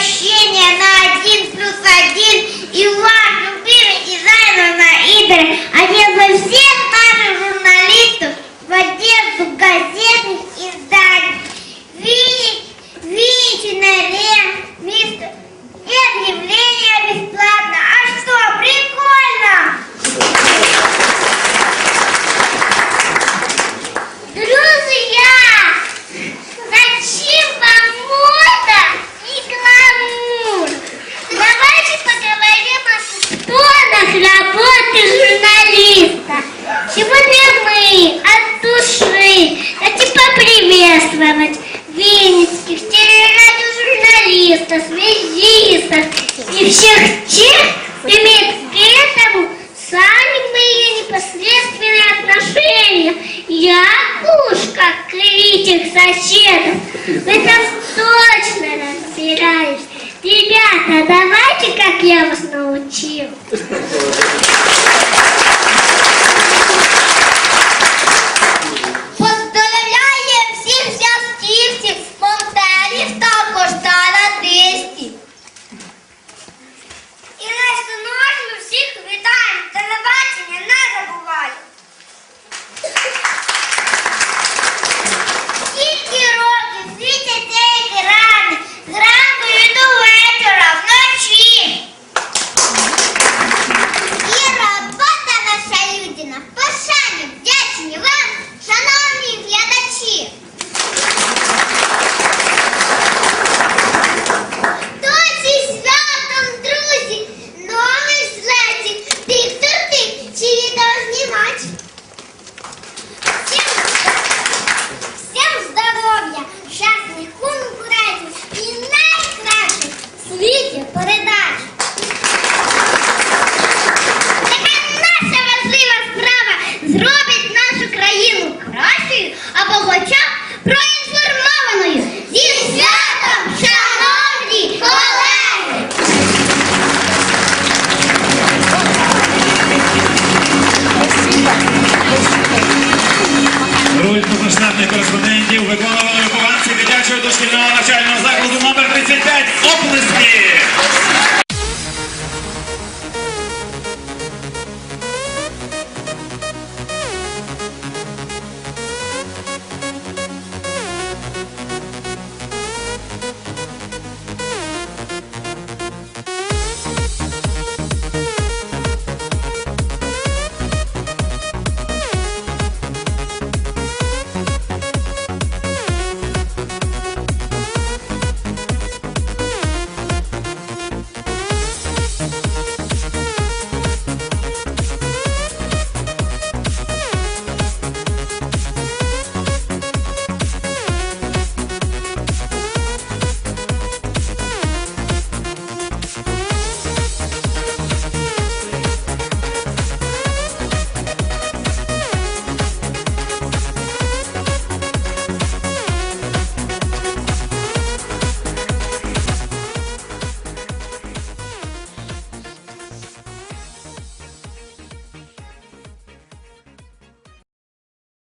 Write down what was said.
прощения на один плюс один. И вас любили дизайна на Идре. Они за всех наших журналистов в одежду газетных изданий. на души, от души. Хочу поприветствовать венецких телерадиожурналистов, связистов и всех тех, кто имеет к этому самые непосредственные отношения. Я уж как критик соседов в этом точно разбираюсь. Ребята, давайте, как я вас научил. Дошкільного навчального закладу номер 35 Оплески!